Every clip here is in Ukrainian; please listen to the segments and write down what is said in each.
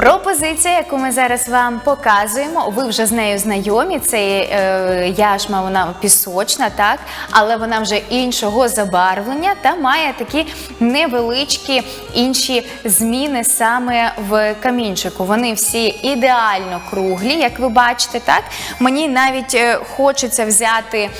Пропозиція, яку ми зараз вам показуємо, ви вже з нею знайомі. Це е, яшма, вона пісочна, так, але вона вже іншого забарвлення та має такі невеличкі інші зміни саме в камінчику. Вони всі ідеально круглі, як ви бачите, так. Мені навіть е, хочеться взяти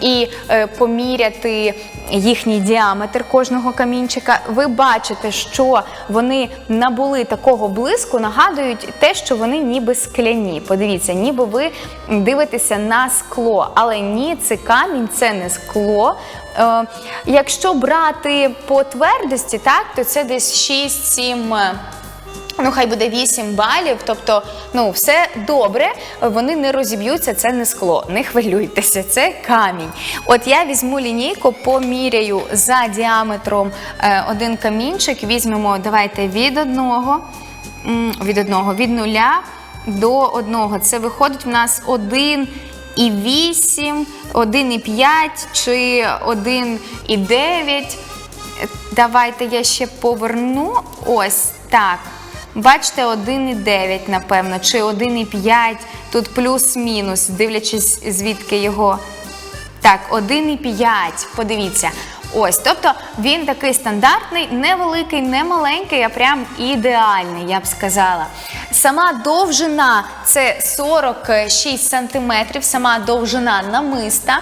і е, поміряти їхній діаметр кожного камінчика. Ви бачите, що вони набули такого блиску, нагадують те, що вони ніби скляні. Подивіться, ніби ви дивитеся на скло, але ні, це камінь, це не скло. Е, якщо брати по твердості, так, то це десь 6-7. Ну, хай буде 8 балів, тобто, ну, все добре, вони не розіб'ються, це не скло. Не хвилюйтеся, це камінь. От я візьму лінійку, поміряю за діаметром е, один камінчик, візьмемо, давайте від одного, від одного, від нуля до одного. Це виходить в нас 1,8, 1,5 чи 1,9. Давайте я ще поверну. Ось так. Бачите, 1,9, напевно, чи 1,5, тут плюс-мінус, дивлячись, звідки його. Так, 1,5, подивіться. Ось, тобто він такий стандартний, невеликий, не маленький, а прям ідеальний, я б сказала. Сама довжина це 46 сантиметрів, сама довжина намиста.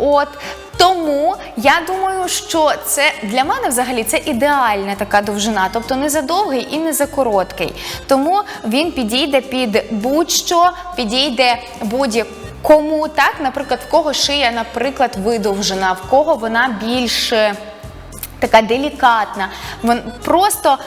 От, тому я думаю, що це для мене взагалі це ідеальна така довжина, тобто не за довгий і не за короткий. Тому він підійде під будь-що, підійде будь-кому, так, наприклад, в кого шия, наприклад, видовжена, в кого вона більш така делікатна. Просто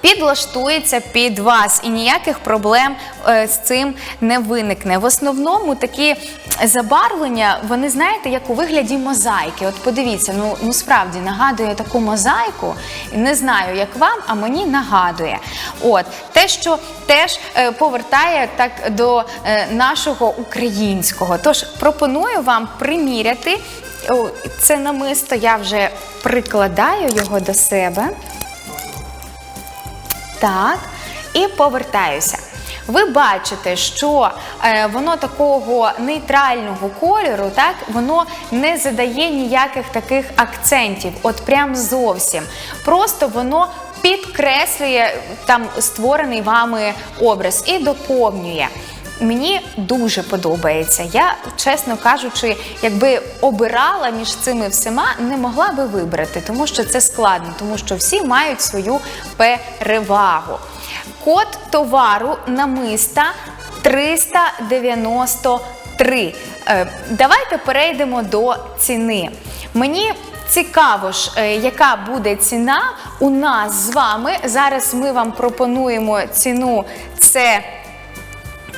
підлаштується під вас і ніяких проблем е, з цим не виникне. В основному такі забарвлення, вони знаєте, як у вигляді мозаїки. От подивіться, ну, ну справді нагадує таку мозаїку. Не знаю, як вам, а мені нагадує. От те, що теж е, повертає так до е, нашого українського. Тож пропоную вам приміряти. Це намисто, я вже прикладаю його до себе. Так, і повертаюся. Ви бачите, що е, воно такого нейтрального кольору, так, воно не задає ніяких таких акцентів, от прям зовсім. Просто воно підкреслює там створений вами образ і доповнює. Мені дуже подобається. Я, чесно кажучи, якби обирала між цими всіма, не могла би вибрати, тому що це складно, тому що всі мають свою перевагу. Код товару намиста 393. Е, Давайте перейдемо до ціни. Мені Цікаво ж, е, яка буде ціна у нас з вами. Зараз ми вам пропонуємо ціну це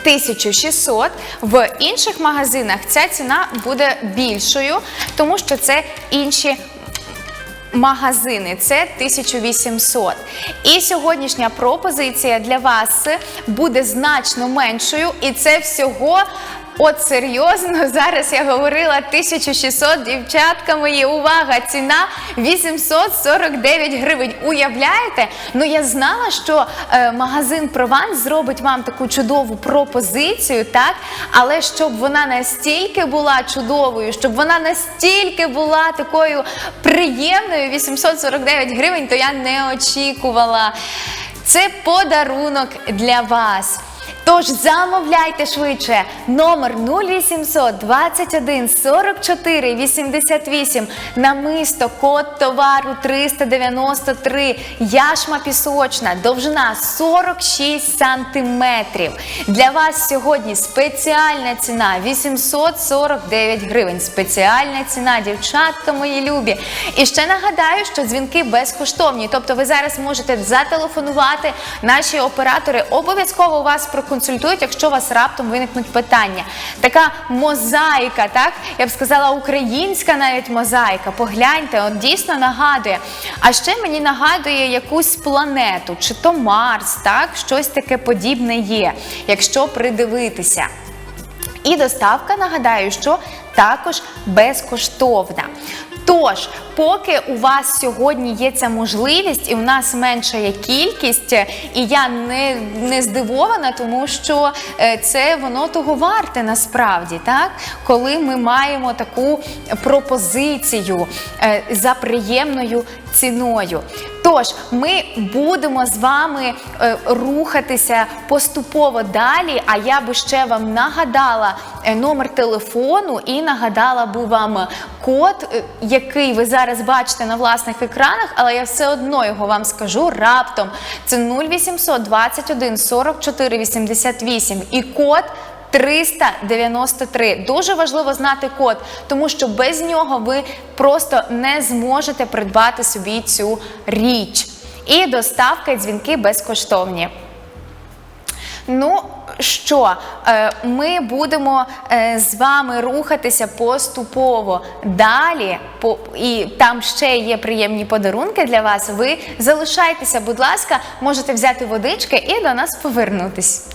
1600. В інших магазинах ця ціна буде більшою, тому що це інші. Магазини це 1800. І сьогоднішня пропозиція для вас буде значно меншою, і це всього. От серйозно, зараз я говорила 1600, дівчатка мої, увага, ціна 849 гривень. Уявляєте? Ну я знала, що е, магазин Прованс зробить вам таку чудову пропозицію, так? Але щоб вона настільки була чудовою, щоб вона настільки була такою приємною, 849 гривень, то я не очікувала. Це подарунок для вас. Тож замовляйте швидше номер 0800 21 44 88 намисто, код товару 393, яшма пісочна, довжина 46 сантиметрів. Для вас сьогодні спеціальна ціна 849 гривень. Спеціальна ціна, дівчатка мої любі. І ще нагадаю, що дзвінки безкоштовні. Тобто ви зараз можете зателефонувати. Наші оператори обов'язково вас проконсультують, якщо у вас раптом виникнуть питання. Така мозаїка, так? Я б сказала, українська навіть мозаїка. Погляньте, от дійсно нагадує. А ще мені нагадує якусь планету, чи то Марс, так? Щось таке подібне є, якщо придивитися. І доставка, нагадаю, що також безкоштовна. Тож, поки у вас сьогодні є ця можливість, і у нас менша є кількість, е, і я не, не здивована, тому що е, це воно того варте насправді, так? Коли ми маємо таку пропозицію е, за приємною ціною. Тож ми будемо з вами е, рухатися поступово далі. А я би ще вам нагадала е, номер телефону і нагадала би вам код, е, який ви зараз бачите на власних екранах, але я все одно його вам скажу раптом. Це 0800 21 44 88 і код 393. Дуже важливо знати код, тому що без нього ви просто не зможете придбати собі цю річ. І доставка і дзвінки безкоштовні. Ну що, е, ми будемо е, з вами рухатися поступово далі, і там ще є приємні подарунки для вас. Ви залишайтеся, будь ласка, можете взяти водички і до нас повернутись.